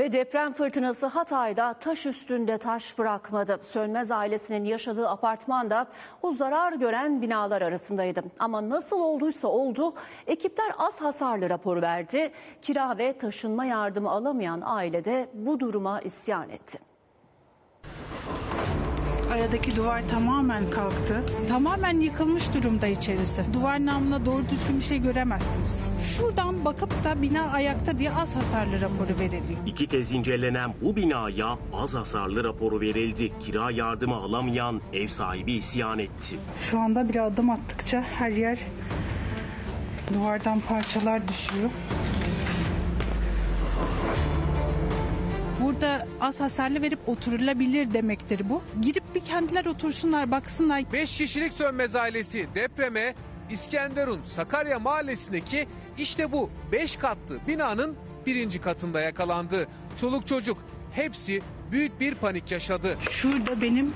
Ve deprem fırtınası Hatay'da taş üstünde taş bırakmadı. Sönmez ailesinin yaşadığı apartman da o zarar gören binalar arasındaydı. Ama nasıl olduysa oldu, ekipler az hasarlı raporu verdi. Kira ve taşınma yardımı alamayan aile de bu duruma isyan etti. Aradaki duvar tamamen kalktı. Tamamen yıkılmış durumda içerisi. Duvar namına doğru düzgün bir şey göremezsiniz. Şuradan bakıp da bina ayakta diye az hasarlı raporu veriliyor. İki kez incelenen bu binaya az hasarlı raporu verildi. Kira yardımı alamayan ev sahibi isyan etti. Şu anda bir adım attıkça her yer duvardan parçalar düşüyor. Burada az hasarlı verip oturulabilir demektir bu. Girip bir kendiler otursunlar baksınlar. 5 kişilik sönmez ailesi depreme İskenderun Sakarya mahallesindeki işte bu 5 katlı binanın birinci katında yakalandı. Çoluk çocuk hepsi büyük bir panik yaşadı. Şurada benim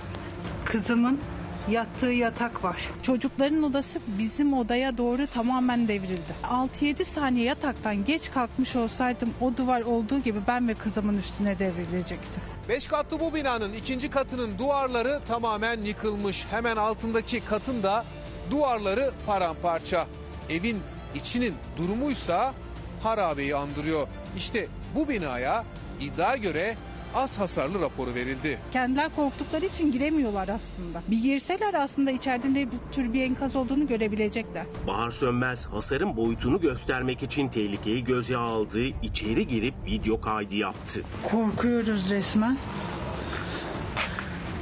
kızımın yattığı yatak var. Çocukların odası bizim odaya doğru tamamen devrildi. 6-7 saniye yataktan geç kalkmış olsaydım o duvar olduğu gibi ben ve kızımın üstüne devrilecekti. 5 katlı bu binanın ikinci katının duvarları tamamen yıkılmış. Hemen altındaki katın da duvarları paramparça. Evin içinin durumuysa harabeyi andırıyor. İşte bu binaya iddia göre az hasarlı raporu verildi. Kendiler korktukları için giremiyorlar aslında. Bir girseler aslında içeride ne tür bir enkaz olduğunu görebilecekler. Bahar Sönmez hasarın boyutunu göstermek için tehlikeyi göze aldı. İçeri girip video kaydı yaptı. Korkuyoruz resmen.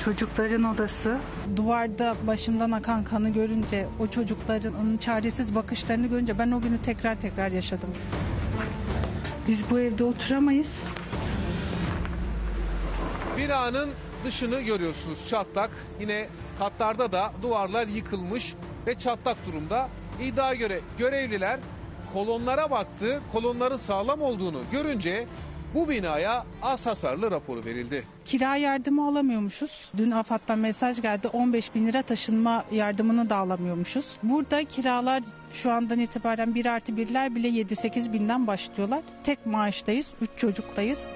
Çocukların odası. Duvarda başımdan akan kanı görünce, o çocukların onun çaresiz bakışlarını görünce ben o günü tekrar tekrar yaşadım. Biz bu evde oturamayız. Binanın dışını görüyorsunuz çatlak. Yine katlarda da duvarlar yıkılmış ve çatlak durumda. İddia göre görevliler kolonlara baktı. Kolonların sağlam olduğunu görünce bu binaya az hasarlı raporu verildi. Kira yardımı alamıyormuşuz. Dün AFAD'dan mesaj geldi 15 bin lira taşınma yardımını da alamıyormuşuz. Burada kiralar şu andan itibaren 1 artı 1'ler bile 7-8 binden başlıyorlar. Tek maaştayız, 3 çocuktayız.